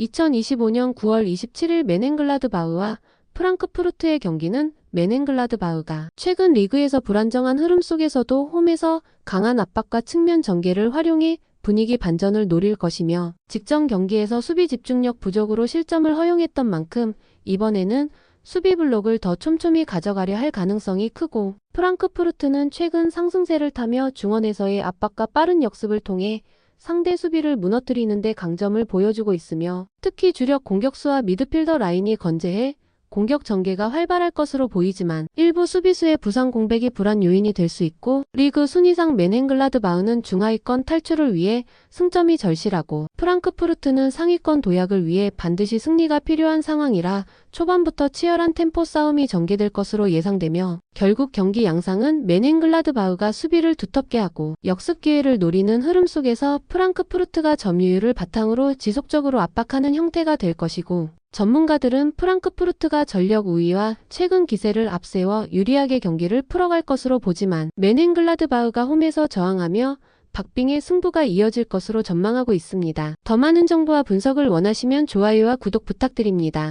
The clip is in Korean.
2025년 9월 27일 메넨글라드바흐와 프랑크푸르트의 경기는 메넨글라드바흐가 최근 리그에서 불안정한 흐름 속에서도 홈에서 강한 압박과 측면 전개를 활용해 분위기 반전을 노릴 것이며 직전 경기에서 수비 집중력 부족으로 실점을 허용했던 만큼 이번에는 수비 블록을 더 촘촘히 가져가려 할 가능성이 크고 프랑크푸르트는 최근 상승세를 타며 중원에서의 압박과 빠른 역습을 통해 상대 수비를 무너뜨리는 데 강점을 보여주고 있으며 특히 주력 공격수와 미드필더 라인이 건재해 공격 전개가 활발할 것으로 보이지만 일부 수비수의 부상 공백이 불안 요인이 될 수 있고 리그 순위상 맨헨글라드바흐는 중하위권 탈출을 위해 승점이 절실하고 프랑크푸르트는 상위권 도약을 위해 반드시 승리가 필요한 상황이라 초반부터 치열한 템포 싸움이 전개될 것으로 예상되며 결국 경기 양상은 맨헨글라드바흐가 수비를 두텁게 하고 역습 기회를 노리는 흐름 속에서 프랑크푸르트가 점유율을 바탕으로 지속적으로 압박하는 형태가 될 것이고 전문가들은 프랑크푸르트가 전력 우위와 최근 기세를 앞세워 유리하게 경기를 풀어갈 것으로 보지만 맨헨글라드바흐가 홈에서 저항하며 박빙의 승부가 이어질 것으로 전망하고 있습니다. 더 많은 정보와 분석을 원하시면 좋아요와 구독 부탁드립니다.